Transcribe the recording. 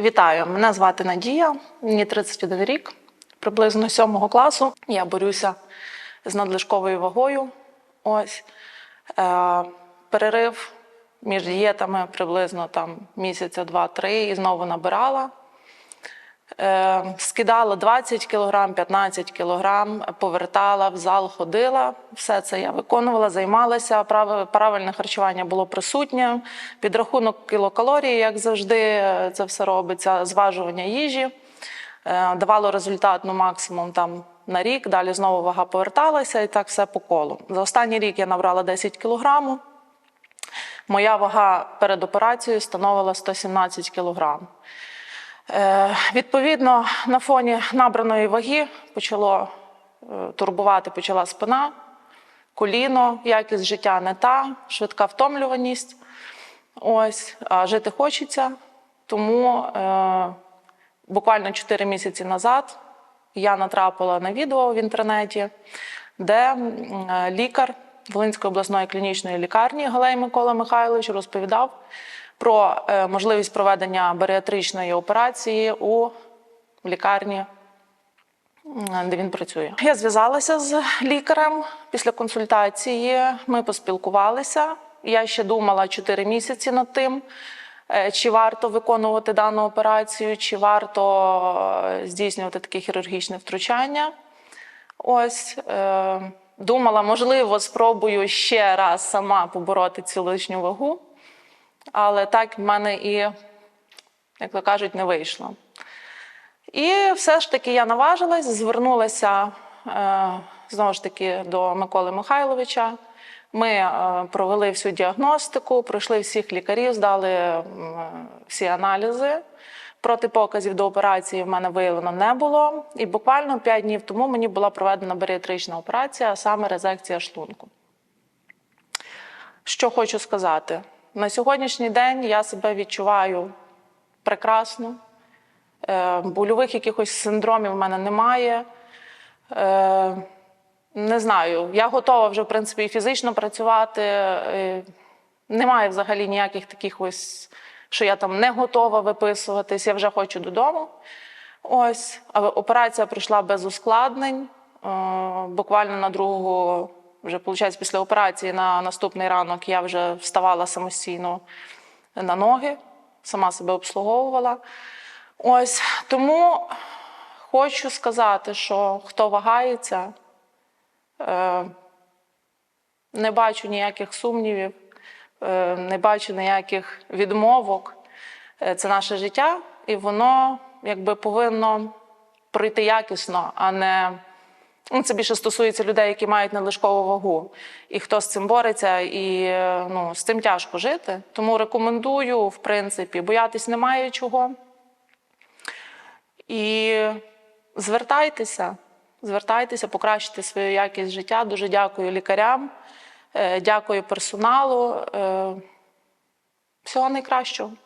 Вітаю! Мене звати Надія, мені 31 рік, приблизно 7 класу. Я борюся з надлишковою вагою. Ось е, перерив між дієтами приблизно там місяця два-три і знову набирала. Е, скидала 20 кілограм, 15 кілограм, повертала, в зал ходила. Все це я виконувала, займалася. Правильне харчування було присутнє. Підрахунок кілокалорій, як завжди, це все робиться, зважування їжі. Е, Давало результат ну, максимум там на рік, далі знову вага поверталася і так все по колу. За останній рік я набрала 10 кілограмів. Моя вага перед операцією становила 117 кілограм. Е, Відповідно, на фоні набраної ваги почало е, турбувати почала спина, коліно, якість життя не та, швидка втомлюваність. Ось, а жити хочеться. Тому е, буквально 4 місяці назад я натрапила на відео в інтернеті, де е, лікар Волинської обласної клінічної лікарні Галей Микола Михайлович розповідав про е, можливість проведення баріатричної операції у лікарні, де він працює. Я зв'язалася з лікарем після консультації. Ми поспілкувалися. Я ще думала 4 місяці над тим, е, чи варто виконувати дану операцію, чи варто е, здійснювати таке хірургічне втручання. Ось думала, можливо, спробую ще раз сама побороти цю лишню вагу, але так в мене і, як то кажуть, не вийшло. І все ж таки я наважилась, звернулася е, знову ж таки до Миколи Михайловича. Ми е, провели всю діагностику, пройшли всіх лікарів, здали всі аналізи. Протипоказів до операції в мене виявлено не було. І буквально 5 днів тому мені була проведена баріатрична операція, а саме резекція шлунку. Що хочу сказати, на сьогоднішній день я себе відчуваю прекрасно. Е, Больових якихось синдромів в мене немає. Е, Не знаю, я готова вже, в принципі, і фізично працювати. Е, Немає взагалі ніяких таких ось, що я там не готова виписуватись, я вже хочу додому. Ось, але операція пройшла без ускладнень. Е, Буквально на другу, вже виходить, після операції на наступний ранок я вже вставала самостійно на ноги, сама себе обслуговувала. Ось тому хочу сказати, що хто вагається, е, не бачу ніяких сумнівів, не бачу ніяких відмовок. Е, Це наше життя, і воно якби повинно пройти якісно, а не ну, це більше стосується людей, які мають надлишкову вагу. І хто з цим бореться, і е, ну, з цим тяжко жити. Тому рекомендую, в принципі, боятись немає чого. І звертайтеся, звертайтеся, покращити свою якість життя. Дуже дякую лікарям, е, дякую персоналу. Е, Всього найкращого.